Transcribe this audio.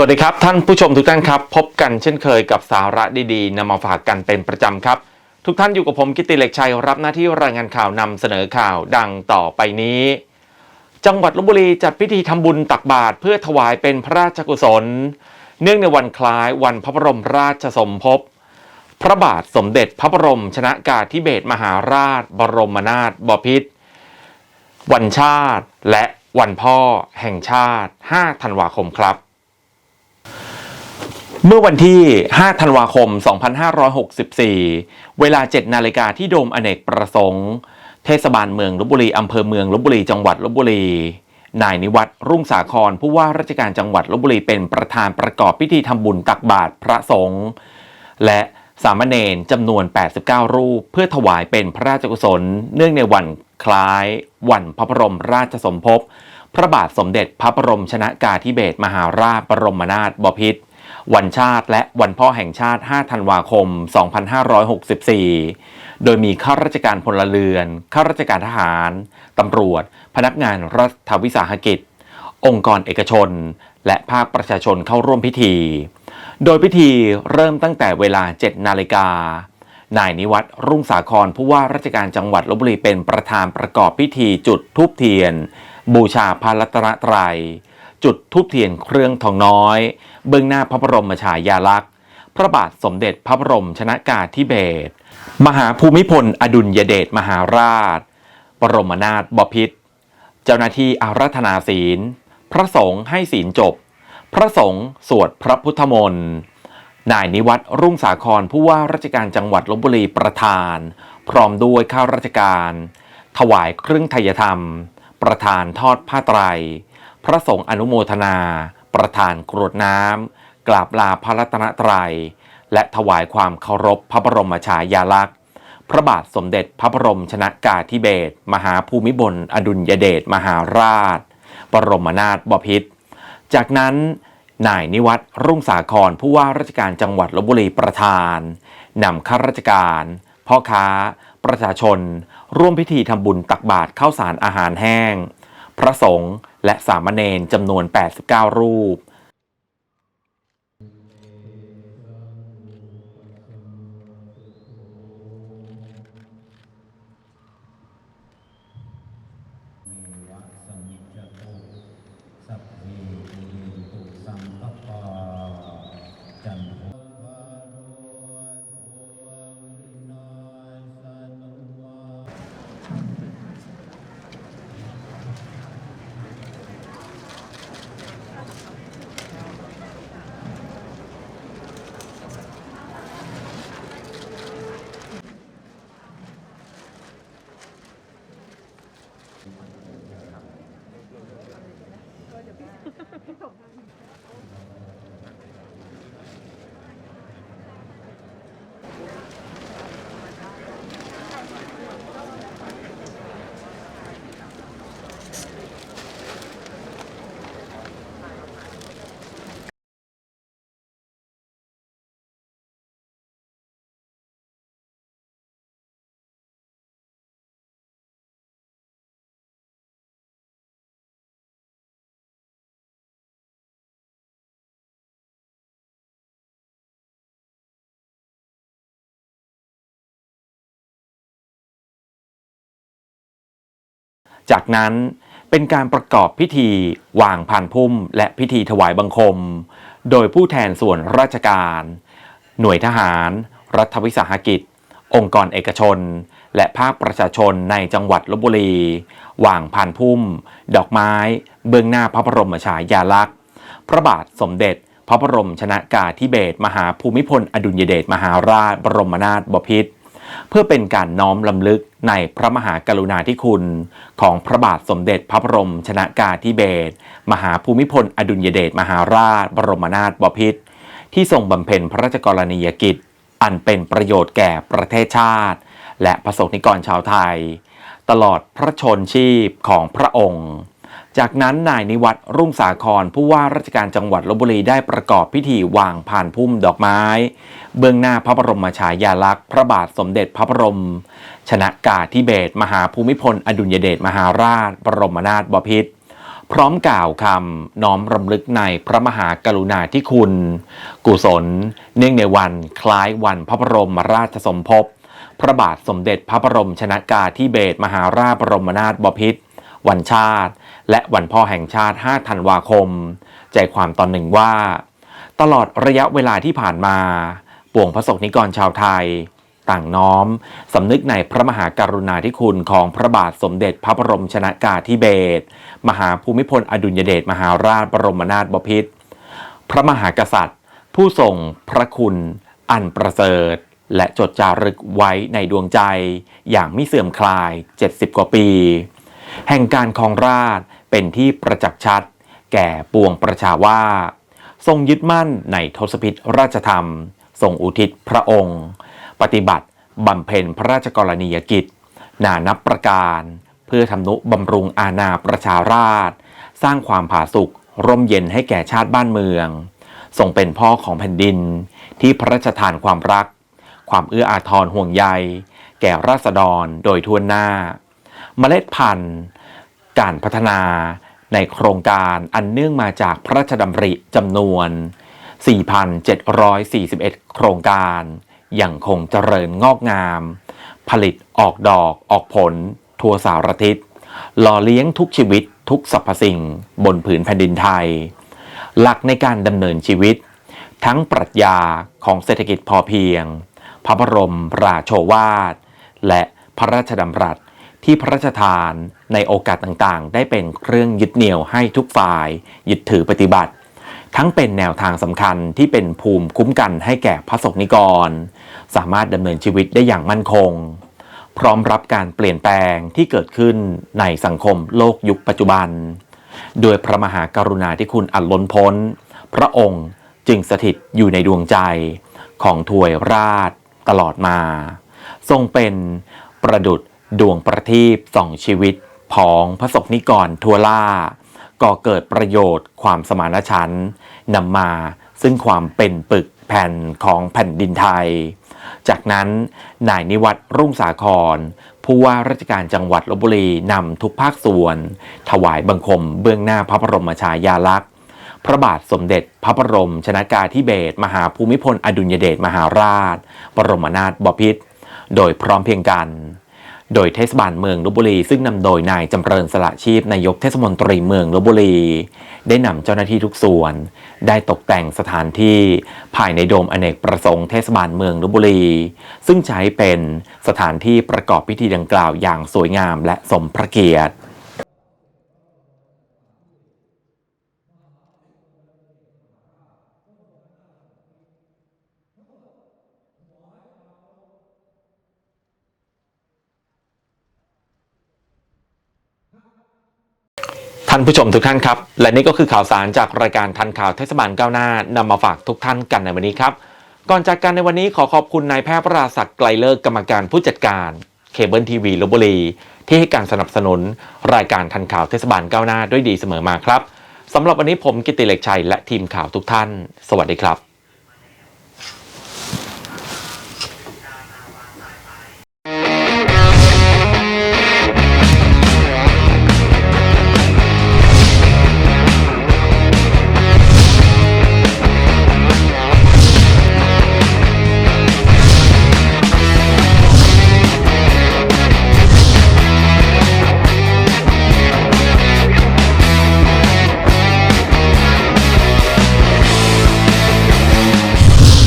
วัสดีครับ ท่านผู้ชมทุกท่านครับ พบกันเช่นเคยกับสาระดีๆนำมาฝากกันเป็นประจำครับ ทุกท่านอยู่กับผมกิติเหล็กชัยรับหน้าที่รายงานข่าวนำเสนอข่าวดังต่อไปนี้ จังหวัดลบบุรีจัดพิธีทำบุญตักบาตรเพื่อถวายเป็นพระราชกุศล เนื่องในวันคล้ายวันพระบรมราชสมภพพระบาทสมเด็จพระบรมชนากาธิเบศรมหาราช บรมนาถบพิตรวันชาติ และวันพ่อแห่งชาติ 5 ธันวาคมครับ เมื่อวันที่ 5 ธันวาคม 2564 เวลา 7 นาฬิกาที่โดมอเนกประสงค์ เทศบาลเมืองลบบุรี อำเภอเมืองลบบุรี จังหวัดลบบุรี นายนิวัตรรุ่งสาคร ผู้ว่าราชการจังหวัดลบบุรีเป็นประธานประกอบพิธีทำบุญตักบาตรพระสงฆ์และสามเณรจำนวน 89 รูป เพื่อถวายเป็นพระราชกุศล เนื่องในวันคล้าย วันพระบรมราชสมภพ พระบาทสมเด็จพระบรมชนากาธิเบศรมหาราชบรมนาถบพิตร วันชาติและวันพ่อแห่งชาติ 5 ธันวาคม 2564 โดยมีข้าราชการพลเรือน ข้าราชการทหาร ตำรวจ พนักงานรัฐวิสาหกิจ องค์กรเอกชน และภาคประชาชนเข้าร่วมพิธี โดยพิธีเริ่มตั้งแต่เวลา 7 นาฬิกานายนิวัตรรุ่งสาครผู้ว่าราชการจังหวัดลบบุรีเป็นประธานประกอบพิธีจุดทูบเทียน บูชาพระรัตนตรัย จุดทูบเทียนเครื่องทองน้อย เบื้องหน้าพระบรมฉายาลักษณ์ พระบาทสมเด็จพระบรมชนากาธิเบศรมหาภูมิพล อดุลยเดชมหาราช บรมนาถบพิตรเจ้าหน้าที่อารัธนาศีล พระสงฆ์ให้ศีลจบ พระสงฆ์สวดพระพุทธมนต์นายนิวัตรรุ่งสาครผู้ว่าราชการจังหวัดลบบุรีประธาน พร้อมด้วยข้าราชการ ถวายเครื่องไทยธรรม ประธานทอดผ้าไตร พระสงฆ์อนุโมทนา ประธานกรวดน้ำกราบลาพระรัตนตรัย และถวายความเคารพพระบรมฉายาลักษณ์ พระบาทสมเด็จพระบรมชนากาธิเบศรมหาภูมิพลอดุลยเดชมหาราช บรมนาถบพิตรจากนั้นนายนิวัตรรุ่งสาครผู้ว่าราชการจังหวัดลบบุรีประธานนำข้าราชการ พ่อค้า ประชาชน ร่วมพิธีทำบุญตักบาตรข้าวสารอาหารแห้ง พระสงฆ์ และสามเณรจำนวน 89 รูป เมวะสมิจจตุสัพเพปุเรนตุสังกปาจันโทภะโรโทวินาศนุวา จากนั้นเป็นการประกอบพิธีวางพานพุ่มและพิธีถวายบังคม โดยผู้แทนส่วนราชการ หน่วยทหาร รัฐวิสาหกิจ องค์กรเอกชน และภาคประชาชนในจังหวัดลบบุรี วางพานพุ่ม ดอกไม้ เบื้องหน้าพระบรมฉายาลักษณ์ พระบาทสมเด็จ พระบรมชนากาธิเบศรมหาภูมิพลอดุลยเดชมหาราชบรมนาถบพิตร เพื่อเป็นการน้อมลำลึกในพระมหากรุณาธิคุณ ของพระบาทสมเด็จพระบรมชนากาธิเบศรมหาภูมิพลอดุลยเดชมหาราช บรมนาถบพิตรที่ทรงบำเพ็ญพระราชกรณียกิจ อันเป็นประโยชน์แก่ประเทศชาติ และประสงนิกรชาวไทย ตลอดพระชนชีพของพระองค์จากนั้นนายนิวัตรรุ่งสาครผู้ว่าราชการจังหวัดลบบุรีได้ประกอบพิธีวางผ่านพุ่มดอกไม้ เบื้องหน้าพระบรมฉายาลักษณ์พระบาทสมเด็จพระบรม ชนากาธิเบศมหาภูมิพล อดุลยเดชมหาราช บรมนาถบพิตรพร้อมกล่าวคำน้อมรำลึกในพระมหากรุณาธิคุณ กุศล เนื่องในวันคล้ายวันพระบรมราชสมภพ พระบาทสมเด็จพระบรมชนากาธิเบศมหาราชบรมนาถบพิตรวันชาติ และวันพ่อแห่งชาติ 5 ธันวาคม ใจความตอนหนึ่งว่า ตลอดระยะเวลาที่ผ่านมา ปวงพระสงฆ์นิกรชาวไทย ต่างน้อม สำนึกในพระมหากรุณาธิคุณของพระบาทสมเด็จพระบรมชนากาธิเบศรมหาภูมิพลอดุลยเดชมหาราชบรมนาถบพิตรพระมหากษัตริย์ ผู้ทรงพระคุณ อันประเสริฐ และจดจารึกไว้ในดวงใจ อย่างไม่เสื่อมคลาย 70 กว่าปี แห่งการครองราชเป็นที่ประจักษ์ชัด แก่ปวงประชาว่า ทรงยึดมั่นในทศพิธราชธรรม ทรงอุทิศพระองค์ ปฏิบัติบำเพ็ญพระราชกรณียกิจ นานับประการ เพื่อทำนุบำรุงอาณาประชาราชสร้างความผาสุกร่มเย็นให้แก่ชาติบ้านเมือง ทรงเป็นพ่อของแผ่นดิน ที่พระราชทานความรัก ความเอื้ออาทรห่วงใย แก่ราษฎรโดยทั่วหน้า เมล็ดพันธุ์ การพัฒนาในโครงการอันเนื่องมาจากพระราชดำริจำนวน 4,741 โครงการยังคงเจริญงอกงาม ผลิตออกดอกออกผล ทั่วสารทิศหล่อเลี้ยงทุกชีวิตทุกสรรพสิ่งบนผืนแผ่นดินไทย หลักในการดำเนินชีวิต ทั้งปรัชญาของเศรษฐกิจพอเพียง พระบรมราโชวาท และพระราชดำรัสที่พระราชทานในโอกาสต่างๆ ได้เป็นเครื่องยึดเหนี่ยวให้ทุกฝ่าย ยึดถือปฏิบัติ ทั้งเป็นแนวทางสำคัญที่เป็นภูมิคุ้มกันให้แก่พระสงฆ์นิกร สามารถดำเนินชีวิตได้อย่างมั่นคง พร้อมรับการเปลี่ยนแปลงที่เกิดขึ้นในสังคมโลกยุคปัจจุบัน โดยพระมหากรุณาธิคุณอันล้นพ้น พระองค์จึงสถิตอยู่ในดวงใจของถวยราชตลอดมา ทรงเป็นประดุดดวงประทีปส่องชีวิตผองพระศกนิกรทั่วล่า ก่อเกิดประโยชน์ ความสมานฉันท์นำมาซึ่งความเป็นปึกแผ่นของแผ่นดินไทย จากนั้นนายนิวัตรรุ่งสาคร ผู้ว่าราชการจังหวัดลบบุรีนำทุกภาคส่วน ถวายบังคมเบื้องหน้าพระบรมฉายาลักษณ์ พระบาทสมเด็จพระบรมชนากาธิเบศรมหาภูมิพลอดุลยเดชมหาราช บรมนาถบพิตรโดยพร้อมเพรียงกัน โดยเทศบาลเมืองลบบุรี ซึ่งนำโดยนายจำเริญสละชีพนายกเทศมนตรีเมืองลบบุรี ได้นำเจ้าหน้าที่ทุกส่วน ได้ตกแต่งสถานที่ ภายในโดมอเนกประสงค์เทศบาลเมืองลบบุรี ซึ่งใช้เป็นสถานที่ประกอบพิธีดังกล่าวอย่างสวยงามและสมพระเกียรติ ท่านผู้ชมทุกท่านครับ และนี่ก็คือข่าวสารจากรายการทันข่าวเทศบาลก้าวหน้านำมาฝากทุกท่านกันในวันนี้ครับ ก่อนจากกันในวันนี้ขอขอบคุณนายแพทย์ประราศักดิ์ไกลเลิกกรรมการผู้จัดการเคเบิลทีวีลบบุรี ที่ให้การสนับสนุน รายการทันข่าวเทศบาลก้าวหน้าด้วยดีเสมอมาครับสำหรับวันนี้ผมกิติเหล็กชัยและทีมข่าวทุกท่าน สวัสดีครับ